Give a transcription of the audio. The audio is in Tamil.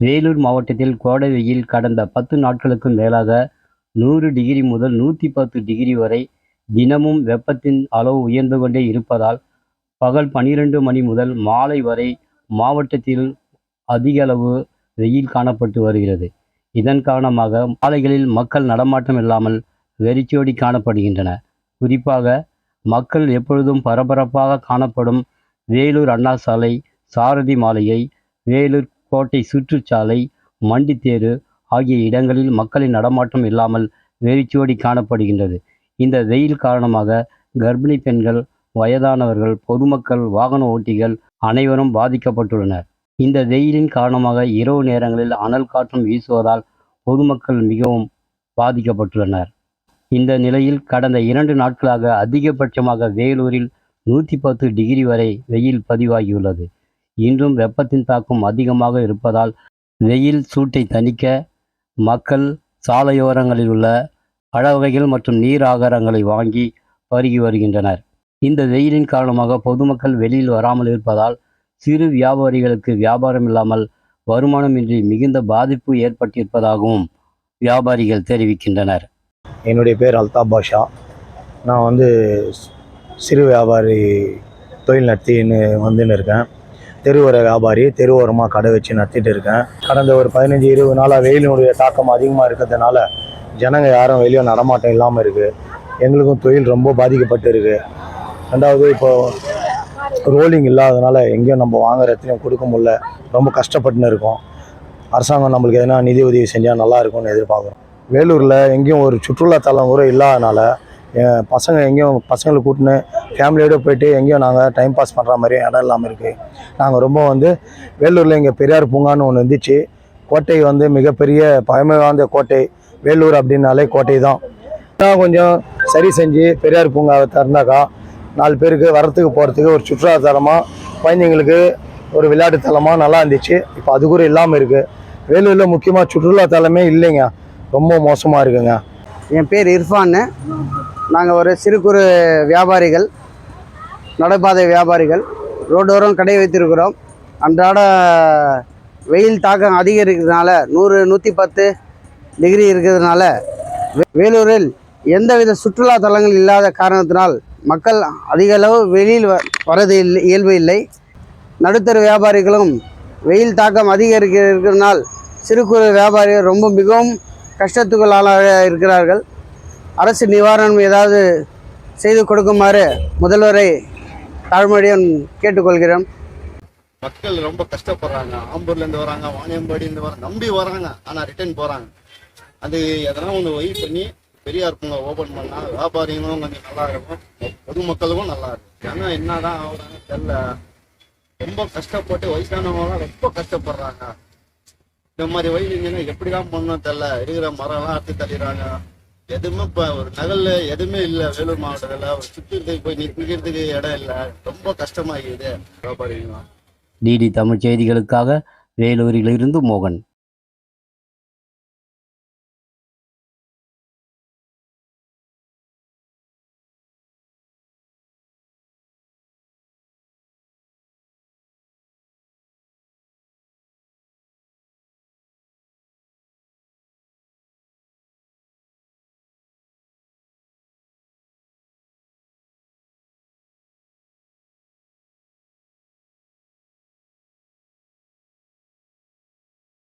வேலூர் மாவட்டத்தில் கோடை வெயில் கடந்த பத்து நாட்களுக்கும் மேலாக நூறு டிகிரி முதல் நூற்றி பத்து டிகிரி வரை தினமும் வெப்பத்தின் அளவு உயர்ந்து கொண்டே இருப்பதால் பகல் பன்னிரண்டு மணி முதல் மாலை வரை மாவட்டத்தில் அதிக அளவு வெயில் காணப்பட்டு வருகிறது. இதன் காரணமாக மாலைகளில் மக்கள் நடமாட்டம் இல்லாமல் வெறிச்சோடி காணப்படுகின்றன. குறிப்பாக மக்கள் எப்பொழுதும் பரபரப்பாக காணப்படும் வேலூர் அண்ணா சாலை சாரதி மாலையை வேலூர் கோட்டை சுற்றுச்சாலை மண்டித்தேரு ஆகிய இடங்களில் மக்களின் நடமாட்டம் இல்லாமல் வெறிச்சோடி காணப்படுகின்றது. இந்த வெயில் காரணமாக கர்ப்பிணி பெண்கள் வயதானவர்கள் பொதுமக்கள் வாகன ஓட்டிகள் அனைவரும் பாதிக்கப்பட்டுள்ளனர். இந்த வெயிலின் காரணமாக இரவு நேரங்களில் அனல் காற்றும் வீசுவதால் பொதுமக்கள் மிகவும் பாதிக்கப்பட்டுள்ளனர். இந்த நிலையில் கடந்த இரண்டு நாட்களாக அதிகபட்சமாக வேலூரில் நூற்றி பத்து டிகிரி வரை வெயில் பதிவாகியுள்ளது. இன்றும் வெப்பத்தின் தாக்கம் அதிகமாக இருப்பதால் வெயில் சூட்டை தணிக்க மக்கள் சாலையோரங்களில் உள்ள பழவகைகள் மற்றும் நீர் ஆகாரங்களை வாங்கி பருகி வருகின்றனர். இந்த வெயிலின் காரணமாக பொதுமக்கள் வெளியில் வராமல் இருப்பதால் சிறு வியாபாரிகளுக்கு வியாபாரம் இல்லாமல் வருமானமின்றி மிகுந்த பாதிப்பு ஏற்பட்டிருப்பதாகவும் வியாபாரிகள் தெரிவிக்கின்றனர். என்னுடைய பேர் அல்தாப் பாஷா. நான் வந்து சிறு வியாபாரி தொழில் நடத்தின்னு வந்துன்னு இருக்கேன். தெருவோர வியாபாரி தெருவோரமாக கடை வச்சு நடத்திட்டு இருக்கேன். கடந்த ஒரு பதினஞ்சு இருபது நாளாக வெயிலினுடைய தாக்கம் அதிகமாக இருக்கிறதுனால ஜனங்க யாரும் வெளியே நடமாட்டம் இல்லாமல் இருக்குது எங்களுக்கும் தொழில் ரொம்ப பாதிக்கப்பட்டு இருக்குது ரெண்டாவது இப்போது ரோலிங் இல்லாததுனால எங்கேயும் நம்ம வாங்குற இடத்துலையும் கொடுக்க முடில ரொம்ப கஷ்டப்பட்டுன்னு இருக்கோம். அரசாங்கம் நம்மளுக்கு எதனா நிதி உதவி செஞ்சால் நல்லா இருக்கும்னு எதிர்பார்க்குறோம். வேலூரில் எங்கேயும் ஒரு சுற்றுலாத்தலம் கூட இல்லாதனால பசங்க எங்கேயும் பசங்களை கூட்டின்னு ஃபேமிலியோடு போயிட்டு எங்கேயும் நாங்கள் டைம் பாஸ் பண்ணுற மாதிரி இடம் இல்லாமல் இருக்குது நாங்கள் ரொம்ப வந்து வேலூரில் இங்கே பெரியார் பூங்கான்னு ஒன்று இருந்துச்சு. கோட்டை வந்து மிகப்பெரிய பழமை வாய்ந்த கோட்டை. வேலூர் அப்படின்னாலே கோட்டை தான். இன்னும் கொஞ்சம் சரி செஞ்சு பெரியார் பூங்காவை திறந்தாக்கா நாலு பேருக்கு வரத்துக்கு போகிறதுக்கு ஒரு சுற்றுலாத்தலமாக குழந்தைங்களுக்கு ஒரு விளையாட்டு தலமாக நல்லா இருந்துச்சு. இப்போ அது கூட இல்லாமல் இருக்குது வேலூரில் முக்கியமாக சுற்றுலாத்தலமே இல்லைங்க. ரொம்ப மோசமாக இருக்குங்க. என் பேர் இர்ஃபான்னு. நாங்கள் ஒரு சிறு குறு வியாபாரிகள் நடைபாதை வியாபாரிகள் ரோடோரம் கடை வைத்திருக்கிறோம். அன்றாட வெயில் தாக்கம் அதிகரிக்கிறதுனால நூறு நூற்றி பத்து டிகிரி இருக்கிறதுனால வே- வேலூரில் எந்தவித சுற்றுலா தலங்கள் இல்லாத காரணத்தினால் மக்கள் அதிக அளவு வெளியில் வ- வரது இல்லை இயல்பு இல்லை. நடுத்தர வியாபாரிகளும் வெயில் தாக்கம் அதிகரிக்க இருக்கிறதுனால் சிறு குறு வியாபாரிகள் ரொம்ப மிகவும் கஷ்டத்துக்குள்ளாக இருக்கிறார்கள். அரசு நிவாரணம் ஏதாவது செய்து கொடுக்குமாறு முதல்வரை தாழ்மொழியன் கேட்டுக்கொள்கிறோம். மக்கள் ரொம்ப கஷ்டப்படுறாங்க. ஆம்பூர்லேருந்து வராங்க வாணியம்பாடியிலேருந்து வர வராங்க நம்பி வராங்க ஆனால் ரிட்டர்ன் போகிறாங்க அது எதனா ஒன்று வெயிட் பண்ணி பெரியார் பூங்கா ஓப்பன் பண்ணால் வியாபாரிகளும் கொஞ்சம் நல்லா இருக்கும். பொதுமக்களுக்கும் நல்லா இருக்கும். ஏன்னா என்னதான் ஆகுறாங்க தெரில ரொம்ப கஷ்டப்பட்டு வயசானவங்களாம் ரொம்ப கஷ்டப்படுறாங்க. இந்த மாதிரி வயசுங்கன்னா எப்படிதான் பண்ணணும் தெரில இருக்கிற மரம்லாம் அறுத்து தள்ளிடுறாங்க. எதுவுமே இப்போ ஒரு நகல்ல எதுவுமே இல்லை வேலூர் மாவட்டத்தில். ஒரு சுற்றுறதுக்கு போய் நிற்கிறதுக்கு இடம் இல்லை. ரொம்ப கஷ்டமாகிடுது. வியாபாரிகளும் டிடி தமிழ் செய்திகளுக்காக வேலூரிலிருந்து மோகன்.